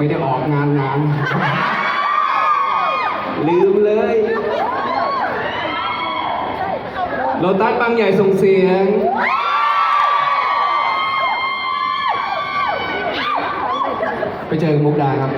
ไม่ได้ออกงานงาน ลืมเลยโลตัสบางใหญ่ส่งเสียง ไปเจอมุกดาครับ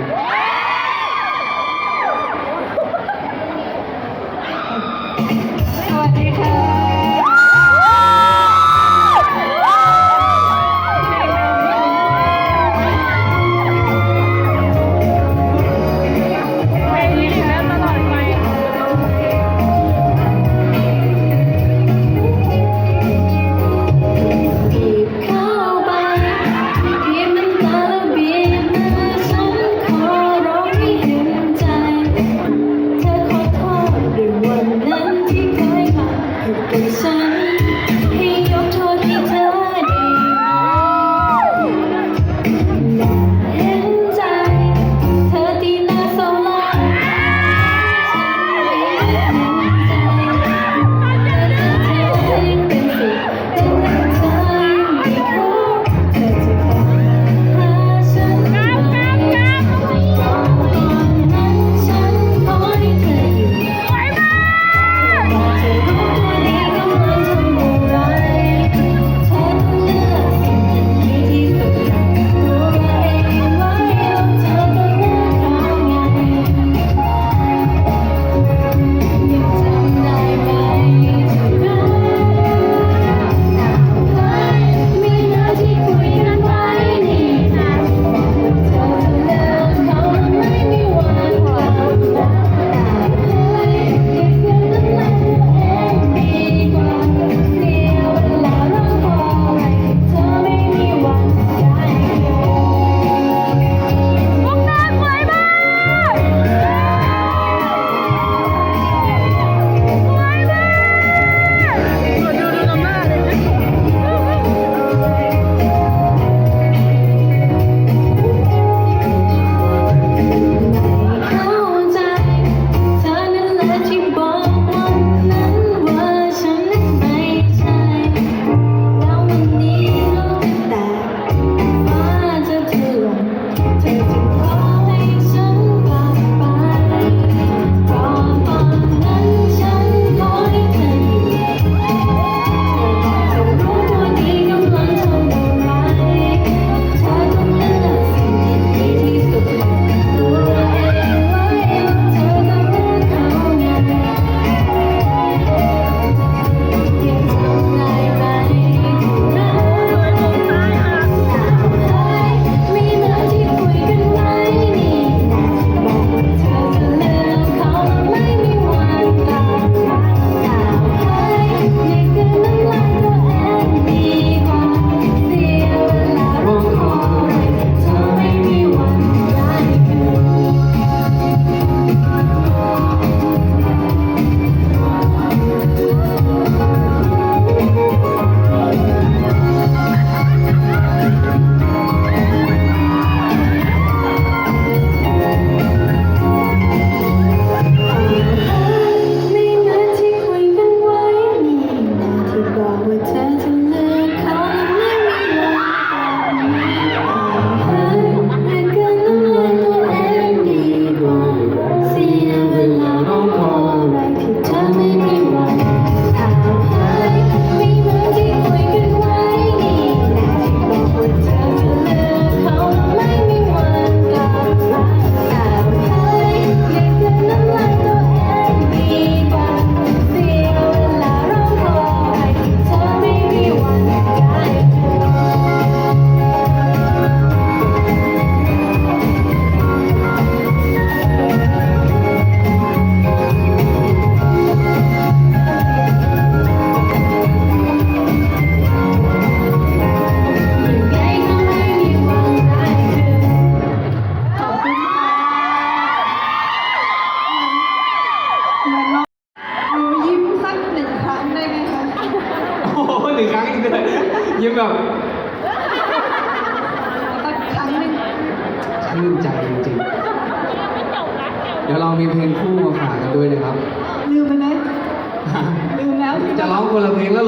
จะร้